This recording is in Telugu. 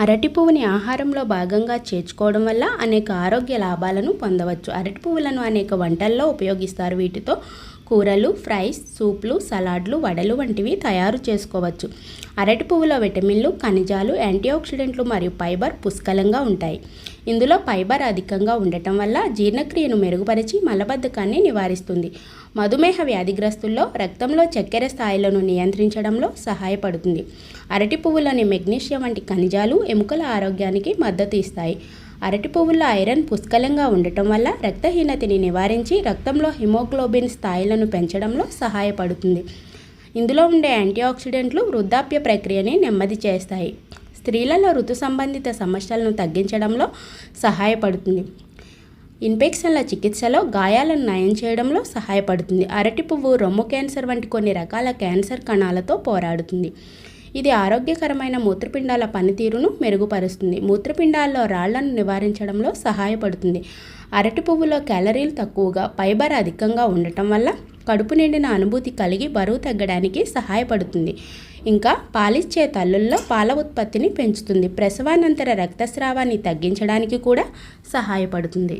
అరటి పువ్వుని ఆహారంలో భాగంగా చేర్చుకోవడం వల్ల అనేక ఆరోగ్య లాభాలను పొందవచ్చు. అరటి పువ్వులను అనేక వంటల్లో ఉపయోగిస్తారు. వీటితో కూరలు ఫ్రైస్ సూప్లు సలాడ్లు వడలు వంటివి తయారు చేసుకోవచ్చు. అరటి పువ్వులో విటమిన్లు ఖనిజాలు యాంటీఆక్సిడెంట్లు మరియు ఫైబర్ పుష్కలంగా ఉంటాయి. ఇందులో ఫైబర్ అధికంగా ఉండటం వల్ల జీర్ణక్రియను మెరుగుపరిచి మలబద్ధకాన్ని నివారిస్తుంది. మధుమేహ వ్యాధిగ్రస్తుల్లో రక్తంలో చక్కెర స్థాయిలను నియంత్రించడంలో సహాయపడుతుంది. అరటి పువ్వులోని మెగ్నీషియం వంటి ఖనిజాలు ఎముకల ఆరోగ్యానికి మద్దతు ఇస్తాయి. అరటి పువ్వుల్లో ఐరన్ పుష్కలంగా ఉండటం వల్ల రక్తహీనతని నివారించి రక్తంలో హిమోగ్లోబిన్ స్థాయిలను పెంచడంలో సహాయపడుతుంది. ఇందులో ఉండే యాంటీఆక్సిడెంట్లు వృద్ధాప్య ప్రక్రియని నెమ్మది చేస్తాయి. స్త్రీలలో ఋతు సంబంధిత సమస్యలను తగ్గించడంలో సహాయపడుతుంది. ఇన్ఫెక్షన్ల చికిత్సలో గాయాలను నయం చేయడంలో సహాయపడుతుంది. అరటి పువ్వు రొమ్ము క్యాన్సర్ వంటి కొన్ని రకాల క్యాన్సర్ కణాలతో పోరాడుతుంది. ఇది ఆరోగ్యకరమైన మూత్రపిండాల పనితీరును మెరుగుపరుస్తుంది. మూత్రపిండాల్లో రాళ్ళను నివారించడంలో సహాయపడుతుంది. అరటి పువ్వులో క్యాలరీలు తక్కువగా ఫైబర్ అధికంగా ఉండటం వల్ల కడుపు నిండిన అనుభూతి కలిగి బరువు తగ్గడానికి సహాయపడుతుంది. ఇంకా పాలిచ్చే తల్లుల్లో పాల ఉత్పత్తిని పెంచుతుంది. ప్రసవానంతర రక్తస్రావాన్ని తగ్గించడానికి కూడా సహాయపడుతుంది.